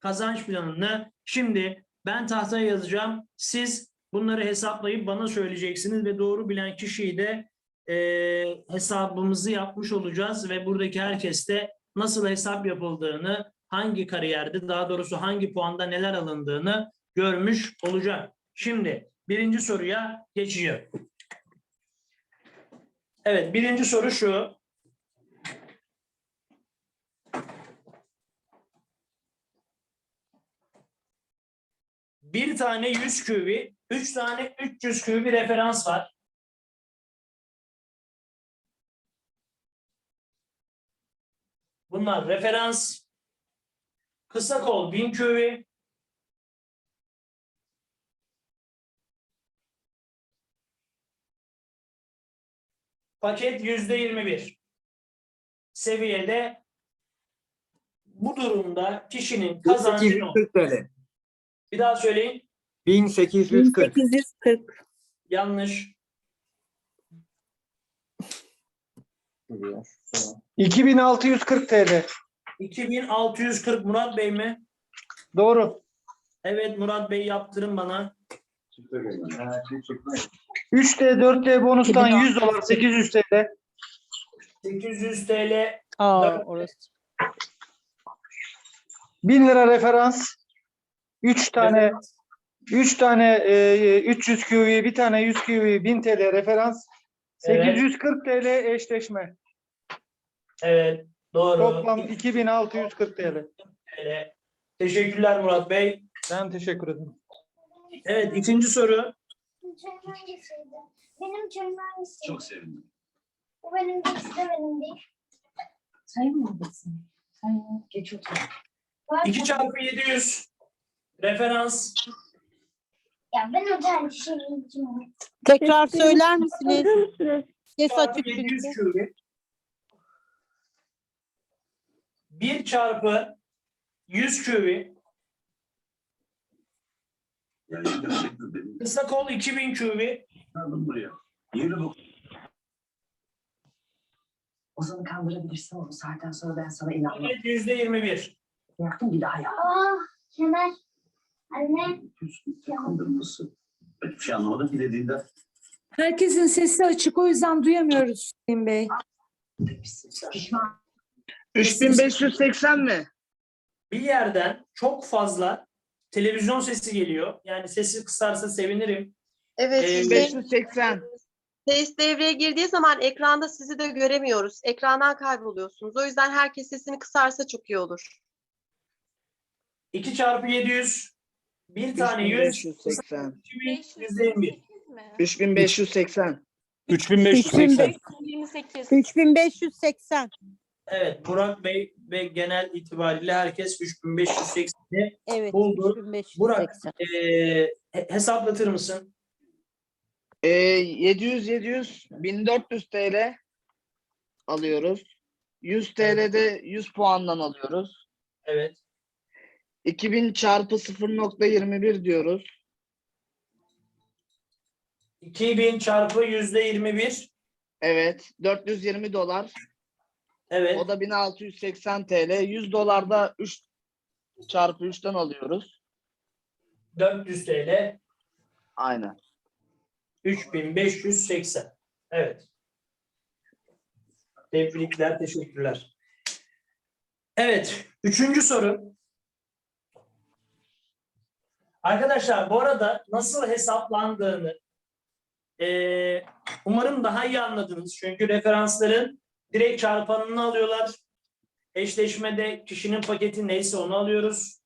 kazanç planını şimdi ben tahtaya yazacağım. Siz bunları hesaplayıp bana söyleyeceksiniz ve doğru bilen kişiyi de e, hesabımızı yapmış olacağız ve buradaki herkes de nasıl hesap yapıldığını, hangi kariyerde, daha doğrusu hangi puanda neler alındığını görmüş olacak. Şimdi birinci soruya geçiyor. Evet, birinci soru şu. Bir tane 100 küvi, üç tane 300 küvi referans var. Bunlar referans. Kısa kol 1000 küvi. Paket yüzde 21. Seviyede bu durumda kişinin kazancı ne olur? 1840 TL. Bir daha söyleyin. 1840. 1840. Yanlış. 2640 TL. 2640 Murat Bey mi? Doğru. Evet Murat Bey yaptırın bana. 3T 4T bonustan 100 dolar 800 TL. 800 TL. Aa, orası. 1000 lira referans. 3 tane Evet. 3 tane e, 300 QV, bir tane 100 QV, 1000 TL referans. Evet. 840 TL eşleşme. Evet. Doğru. Toplam 2640 TL. TL. Teşekkürler Murat Bey. Ben teşekkür ederim. Evet ikinci soru. Çayın hangisiydi? Benim çayım hangisiydi? Çok sevindim. Bu benim değil, size benim değil. Sayın mı buradasın? Sayın geç otur. Var 2 mı? çarpı 700. Referans. Ya ben o tane şey yiyeceğim. Tekrar söyler misiniz? Söyler misiniz? Ses Çarpı açık 700 çünkü. küvi. 1 çarpı 100 küvi. Ya gerçekten benim Kısa kol 2000 küvi. aldım buraya. Yürü bu. Ozan'ı kandırabilirsin bu saatten sonra ben sana inanmam. Paket %21. Yaktım bir daha yap. Aa, Kemal. Anne. Kandırması. Hiçbir şey anlamadım ki dediğinden. Herkesin sesi açık o yüzden duyamıyoruz Sayın Bey. Pişman. 3580 mi? Bir yerden çok fazla televizyon sesi geliyor. Yani sesi kısarsa sevinirim. Evet, Ee, ses- 580. ses devreye girdiği zaman ekranda sizi de göremiyoruz. Ekrandan kayboluyorsunuz. O yüzden herkes sesini kısarsa çok iyi olur. 2 çarpı 700. Bir tane 100. 3580. 121. 3580. 3580. 28. 3580. Evet Burak Bey ve genel itibariyle herkes 3580'i Evet. Buldu. 3580. Burak eee, he- hesaplatır mısın? Ee, 700 700 1400 TL alıyoruz. 100 TL'de 100 puandan alıyoruz. Evet. 2000 çarpı 0.21 diyoruz. 2000 çarpı %21. Evet. 420 dolar. Evet. O da 1680 TL. 100 dolarda 3 çarpı 3'ten alıyoruz. 400 TL. Aynen. 3580. Evet. Tebrikler, teşekkürler. Evet, üçüncü soru. Arkadaşlar bu arada nasıl hesaplandığını eee, umarım daha iyi anladınız. Çünkü referansların direkt çarpanını alıyorlar. Eşleşmede kişinin paketi neyse onu alıyoruz.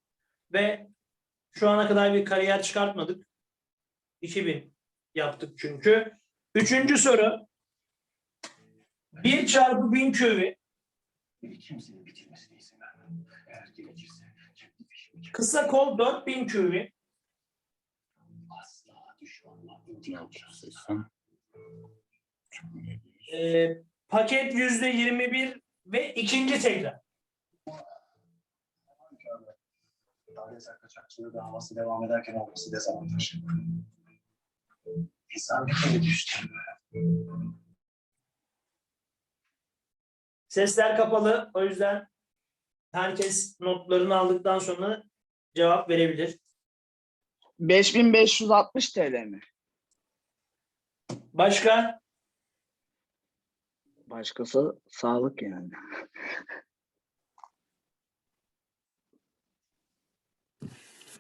Ve şu ana kadar bir kariyer çıkartmadık. 2000 yaptık çünkü. Üçüncü soru. 1 çarpı 1000 küvi kısa kol 4000 küvi almam. e, paket yüzde 21 ve ikinci tekrar. Dairesel kaçakçılığı davası devam ederken olması dezavantaj. İnsan bir kere düştü. Sesler kapalı o yüzden Herkes notlarını aldıktan sonra cevap verebilir. 5560 TL mi? Başka? Başkası sağlık yani.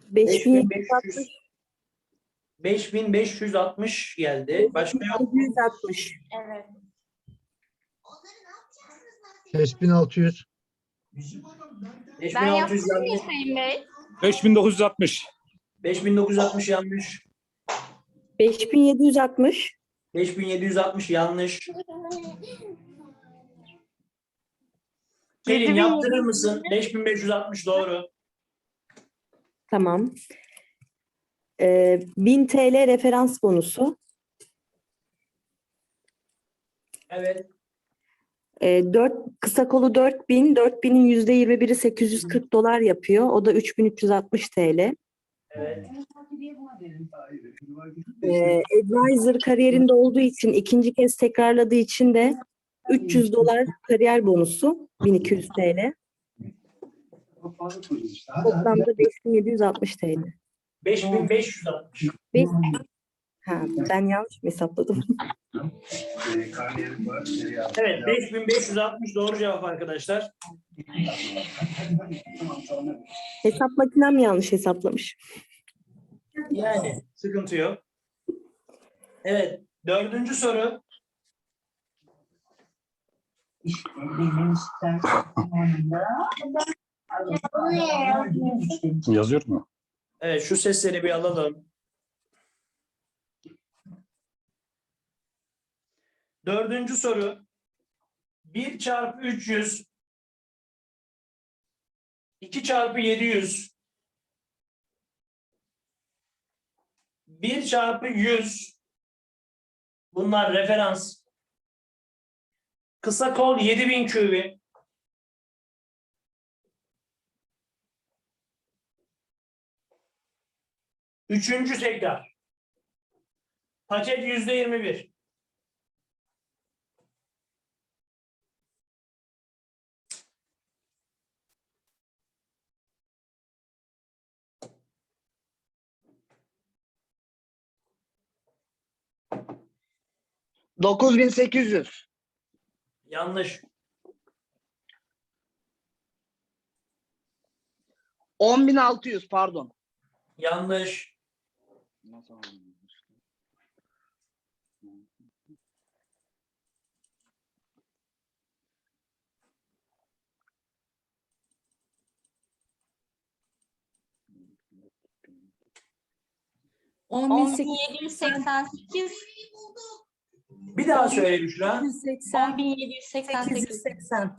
Beş bin 5560 5560 geldi. Başka yok. mu? 760. Evet. 5600. 5600 yanlış. Sayın Bey? 5960. 5960 yanlış. 5760. 5760 yanlış. Pelin yaptırır mısın? 5560 doğru. Tamam. Ee, 1000 TL referans bonusu. Evet. Ee, 4, kısa kolu 4000, 4000'in %21'i 840 dolar yapıyor. O da 3360 TL. Evet. Ee, advisor kariyerinde olduğu için ikinci kez tekrarladığı için de 300 dolar kariyer bonusu 1200 TL. Toplamda 5760 TL. 5560. Beş- Ha, ben yanlış mı hesapladım? Evet 5560 doğru cevap arkadaşlar. Hesap makinem yanlış hesaplamış. Yani sıkıntı yok. Evet dördüncü soru. İşte benim Yazıyor mu? Evet şu sesleri bir alalım. Dördüncü soru. 1 çarpı 300 2 çarpı 700 1 çarpı 100 bunlar referans. Kısa kol 7000 QV. Üçüncü tekrar. Paket yüzde yirmi bir. Dokuz bin sekiz yüz. Yanlış. On bin altı yüz pardon. Yanlış. On bin sekiz 10788. Bir daha söyle Büşra. yüz seksen, 10788. 880.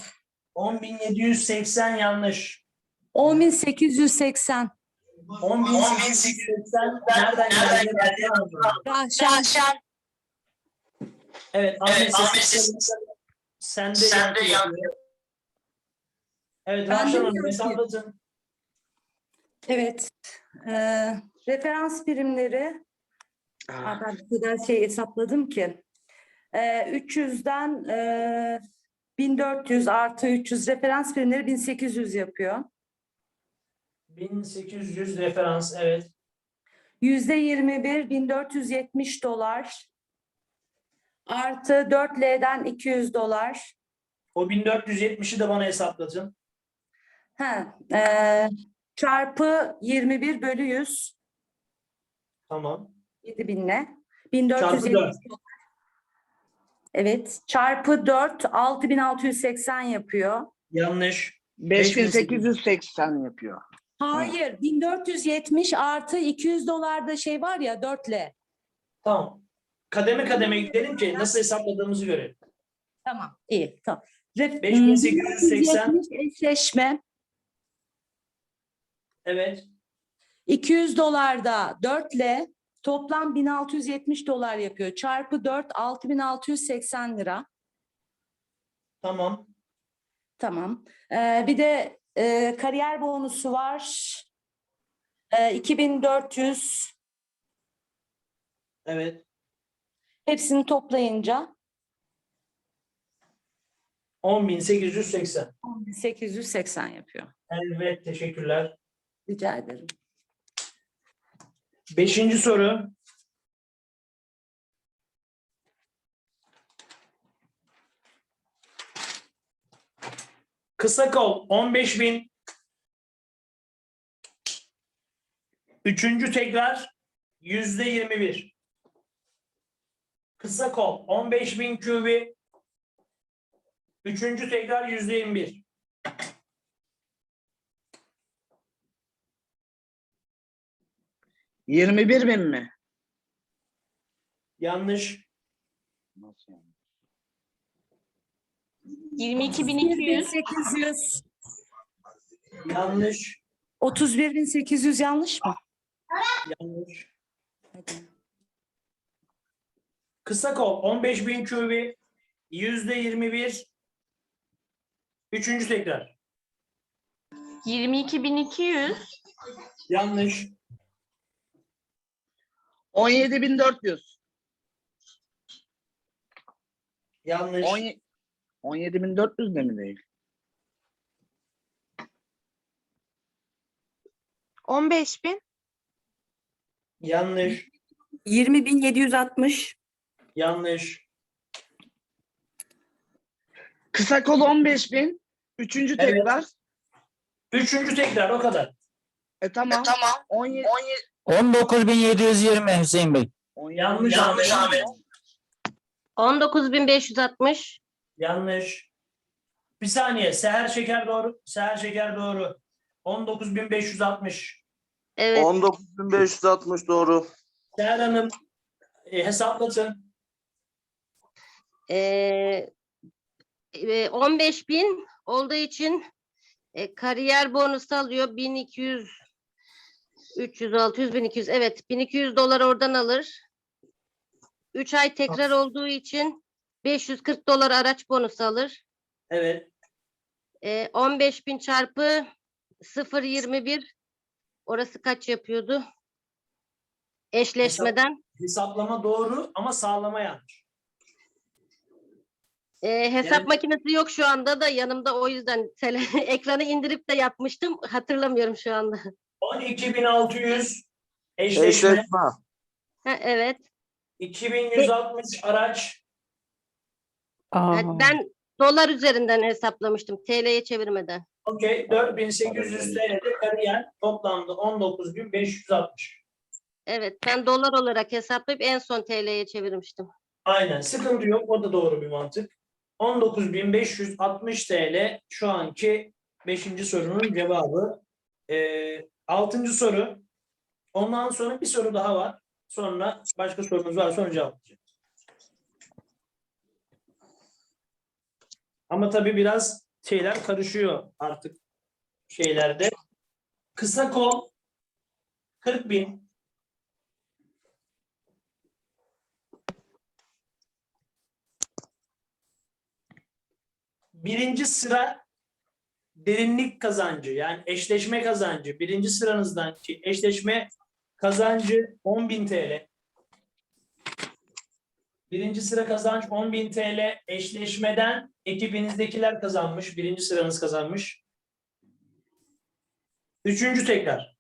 10.780 yanlış. On bin sekiz yüz seksen. 10.880 nereden geldi? Rahşan. Evet, Ahmet sesi sende yankı yapıyor. Evet, Ben Rahşan Hanım ki. hesapladın. Evet. Ee, referans birimleri Aa, ben bu kadar şey hesapladım ki. Ee, 300'den e, 1400 artı 300 referans birimleri 1800 yapıyor. 1800 referans, evet. Yüzde 21 1470 dolar. Artı 4L'den 200 dolar. O 1470'i de bana hesapladın. Ha, e, çarpı 21 bölü 100 Tamam. 7000'le. Çarpı 1470 4. Evet. Çarpı 4 6680 yapıyor. Yanlış. Beş bin sekiz yüz seksen yapıyor. Hayır. 1470 artı 200 dolarda şey var ya 4L. Tamam. Kademe kademe gidelim ki nasıl hesapladığımızı görelim. Tamam. iyi. Tamam. Ref- 5880. 1470 eşleşme. Evet. 200 dolarda 4L toplam 1670 dolar yapıyor. Çarpı 4 6680 lira. Tamam. Tamam. Ee, bir de e, kariyer bonusu var. Ee, 2400 Evet. hepsini toplayınca 10.880. 880 yapıyor. Evet teşekkürler. Rica ederim. Beşinci soru. Kısa kol 15 bin. Üçüncü tekrar yüzde 21. Kısa kol 15 bin QB. Üçüncü tekrar yüzde 21. Yirmi bir bin mi? Yanlış. Nasıl yani? 22.800. Yanlış. 31.800 yanlış mı? Yanlış. Kısa kol 15 bin QB yüzde 21 üçüncü tekrar 22.200. yanlış On yedi bin dört yüz. yanlış On ye- on yedi bin dört yüz de mi değil? 15 bin. yanlış 20.760. yanlış Kısa kol on beş bin. Üçüncü Evet. tekrar. üçüncü tekrar o kadar E tamam. tamam. On yedi. 19.720 Hüseyin Bey. yanlış yanlış. Ahmet. 19.560. yanlış bir saniye seher şeker doğru seher şeker doğru 19.560 Evet. 19.560 doğru. Seher Hanım e, hesaplatın Ee, e, 15 bin olduğu için e, kariyer bonusu alıyor 1200 300 600 1200 evet 1200 dolar oradan alır. 3 ay tekrar olduğu için 540 dolar araç bonusu alır. Evet. E, 15 bin çarpı 0.21 orası kaç yapıyordu? Eşleşmeden. Hesaplama doğru ama sağlama yanlış. E, hesap Yani- makinesi yok şu anda da yanımda o yüzden tele- ekranı indirip de yapmıştım. Hatırlamıyorum şu anda. 12.600 eşleşme Eşleşme. Ha, evet. 2160 araç Ha, Ben dolar üzerinden hesaplamıştım. TL'ye çevirmeden. Okey 4800 TL'de kariyer toplamda 19560. Evet ben dolar olarak hesaplayıp en son TL'ye çevirmiştim. Aynen sıkıntı yok o da doğru bir mantık. 19560 TL şu anki 5. sorunun cevabı. Ee, 6. soru. Ondan sonra bir soru daha var. Sonra başka sorunuz var sonra cevaplayacağım. Ama tabii biraz şeyler karışıyor artık şeylerde. Kısa kol 40 bin. Birinci sıra derinlik kazancı yani eşleşme kazancı. Birinci sıranızdan ki eşleşme kazancı 10.000 TL. Birinci sıra kazanç 10.000 TL. Eşleşmeden ekibinizdekiler kazanmış. Birinci sıranız kazanmış. Üçüncü tekrar.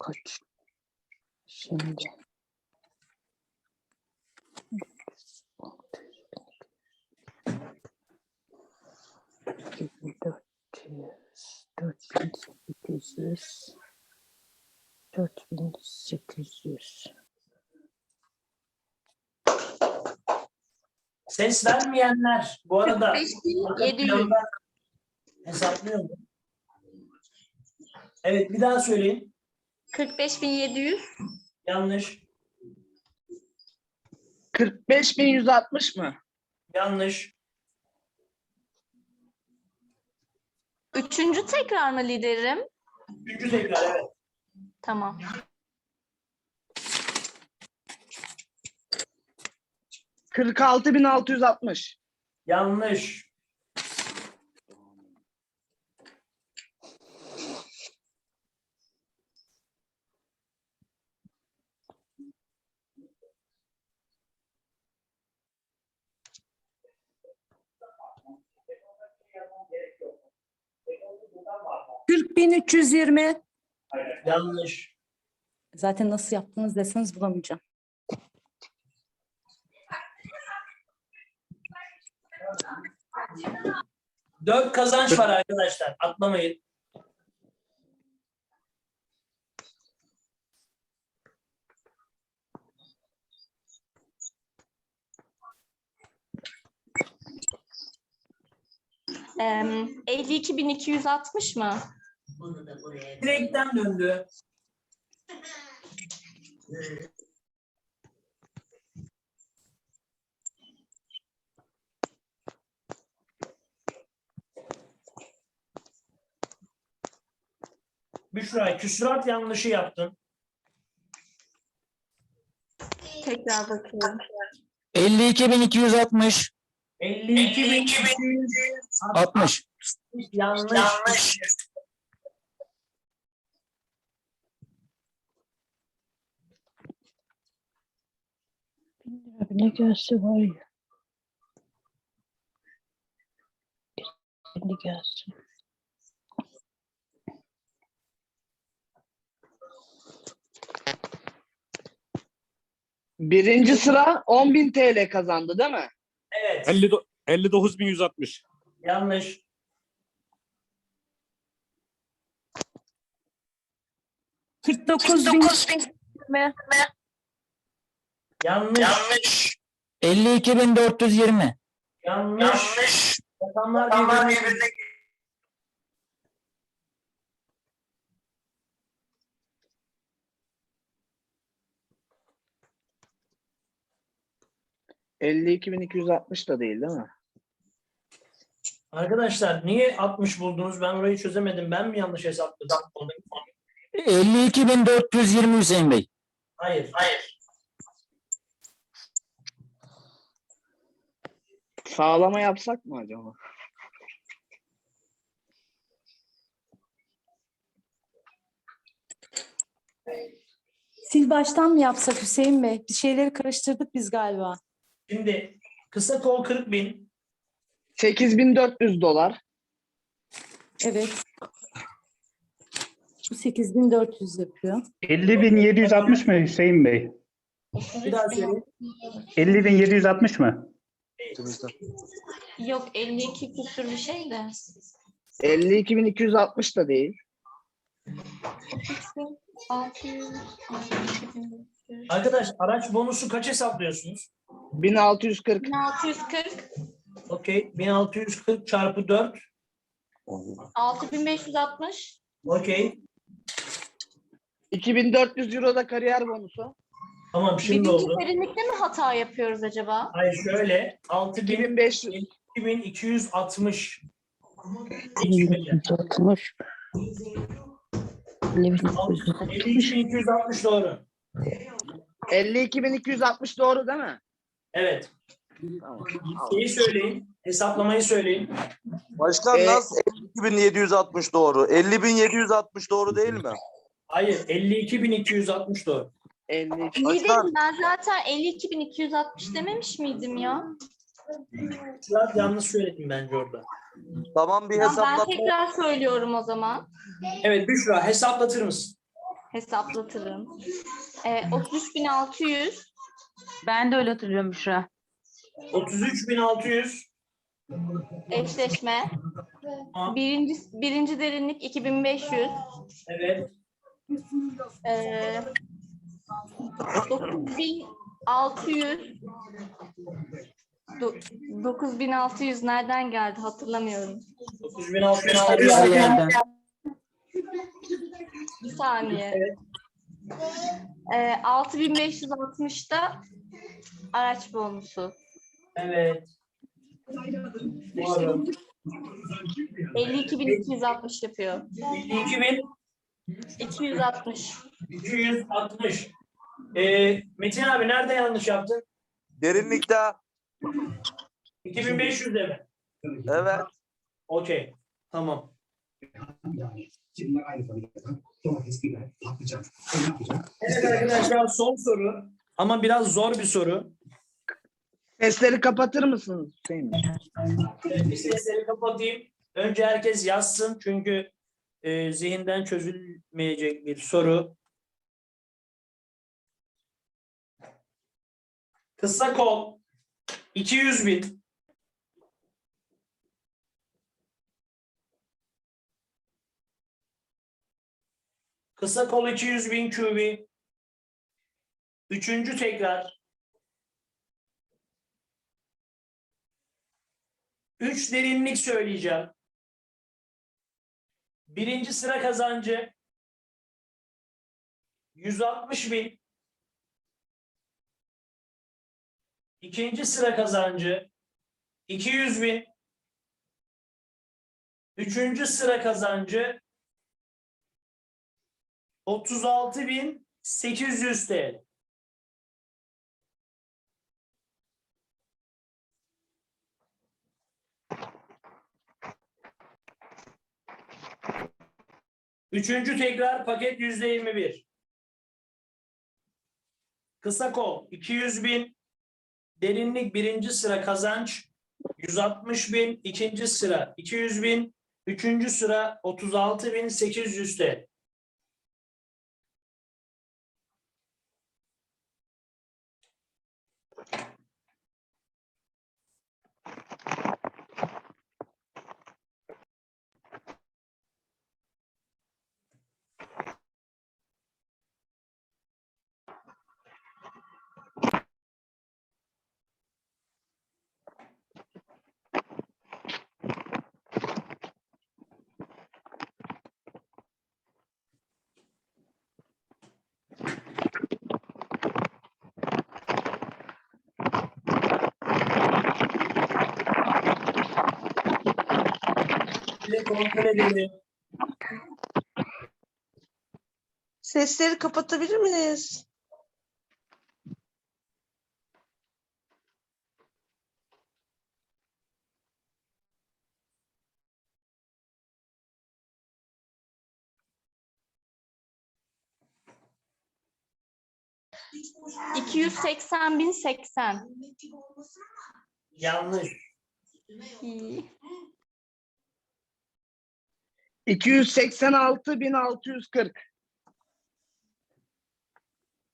Kaç? Şimdi. Dört yüz, dört bin sekiz yüz, dört bin sekiz yüz. Ses vermeyenler bu arada 45.700. hesaplıyor mu? Evet bir daha söyleyin. 45.700. Yanlış. Kırk beş bin yüz altmış mı? Yanlış. Üçüncü tekrar mı liderim? Üçüncü tekrar evet. Tamam. Kırk altı bin altı yüz altmış. Yanlış. 40.320. Yanlış. Zaten nasıl yaptınız deseniz bulamayacağım. Dört kazanç var arkadaşlar. Atlamayın. Em, 52.260 mı? Direkten döndü. Büşra küsurat yanlışı yaptın. Tekrar bakıyorum. 52.260. 52 bin 60. yanlış. Ne gelse var ya. Ne gelse. Birinci sıra 10.000 TL kazandı değil mi? Evet 50 do- 59.160. yanlış. Kırk dokuz bin Yanlış. 52.420. Yanlış. Rakamlar birbirine %52.260 da değil değil mi? Arkadaşlar niye 60 buldunuz? Ben orayı çözemedim. Ben mi yanlış hesapladım? 52.420 Hüseyin Bey. Hayır. Hayır. Sağlama yapsak mı acaba? Sil baştan mı yapsak Hüseyin Bey? Bir şeyleri karıştırdık biz galiba. Şimdi kısa kol 40 bin. 8400 dolar. Evet. Bu 8400 yapıyor. 50.760 mı Hüseyin Bey? Bir daha söyleyeyim. 50.760 mı? Yok 52 küsür bir şey de. 52.260 da değil. 600, Arkadaş araç bonusu kaç hesaplıyorsunuz? 1640. 1640, Okey. 1640 çarpı 4. 6560, Okey. 2400 euro da kariyer bonusu. Tamam şimdi Birinci oldu. derinlikte mi hata yapıyoruz acaba? Hayır şöyle. 6000 2500. 2260. 1960. 5260. 5260 doğru. 52.260 doğru değil mi? Evet. Tamam. Şeyi söyleyin. Hesaplamayı söyleyin. Başkan Ee, nasıl 52.760 doğru? 50.760 doğru değil mi? Hayır 52260 doğru. 52. İyi dedim ben zaten 52.260 dememiş miydim ya? Biraz yanlış söyledim bence orada. Tamam bir Tamam, ben tekrar söylüyorum o zaman. Evet Büşra hesaplatır mısın? Hesaplatırım. Ee, 33.600, Ben de öyle hatırlıyorum Büşra. 33600. eşleşme. Birinci, birinci derinlik 2500. Evet. Ee, 9600 Do- 9600 nereden geldi hatırlamıyorum. 9600. Her yerden. Bir saniye. Ee, 6560'da araç bonusu. Evet. Doğru. 52.260 yapıyor. 52260. 260. Ee, Metin abi nerede yanlış yaptın? Derinlikte. 2500'de mi? Evet. Okey. Tamam. Evet arkadaşlar son soru. Ama biraz zor bir soru. Sesleri kapatır mısınız Hüseyin Bey? Evet, bir sesleri kapatayım. Önce herkes yazsın çünkü e, zihinden çözülmeyecek bir soru. Kısa kol 200 bin. Kısa kol 200 bin QB. Üçüncü tekrar. Üç derinlik söyleyeceğim. Birinci sıra kazancı 160 bin. İkinci sıra kazancı 200 bin. Üçüncü sıra kazancı 36 bin 800 TL. Üçüncü tekrar paket yüzde yirmi bir. Kısa kol 200 bin. Derinlik birinci sıra kazanç 160 bin. ikinci sıra 200 bin. Üçüncü sıra 36 bin 800 TL. Kontrol edelim. Sesleri kapatabilir miyiz? İki yüz seksen bin seksen. Yanlış. 286.640.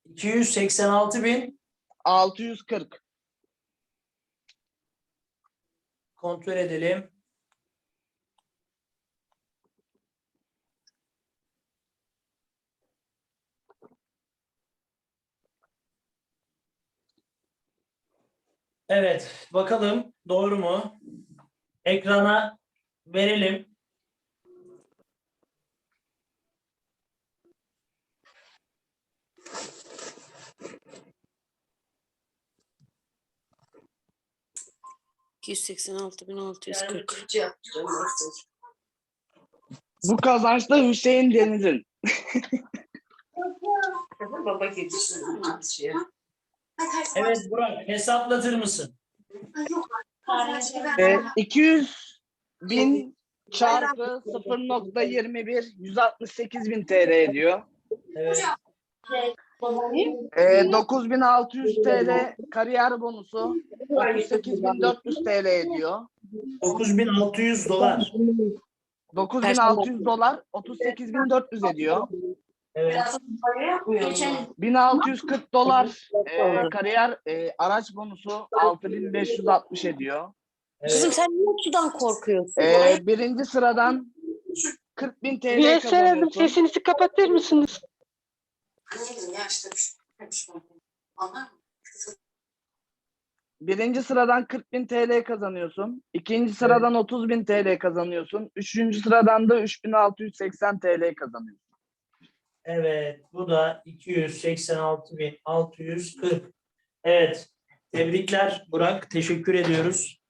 286 bin 640. kontrol edelim. Evet, bakalım doğru mu? Ekrana verelim. Bu kazançta Hüseyin Deniz'in. Baba. Evet Burak, hesaplatır mısın? Ee, 200 bin çarpı 0.21 168 bin TL ediyor. Evet. Ee, 9600 TL kariyer bonusu 38400 TL ediyor. 9600 dolar. 9600 dolar 38400 ediyor. Evet. 1640 dolar e, kariyer e, araç bonusu 6560 ediyor. evet. sen niye sudan korkuyorsun? E, birinci sıradan 40 bin TL kazanıyorsun. sesinizi kapatır mısınız? Birinci sıradan 40 bin TL kazanıyorsun. İkinci sıradan 30 bin TL kazanıyorsun. Üçüncü sıradan da 3680 TL kazanıyorsun. Evet, bu da 286.640. Evet, tebrikler Burak, teşekkür ediyoruz.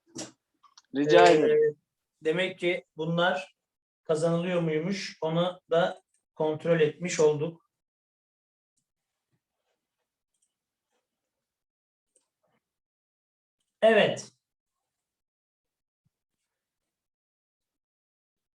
Rica Ee, ederim. Demek ki bunlar kazanılıyor muymuş, onu da kontrol etmiş olduk. Evet,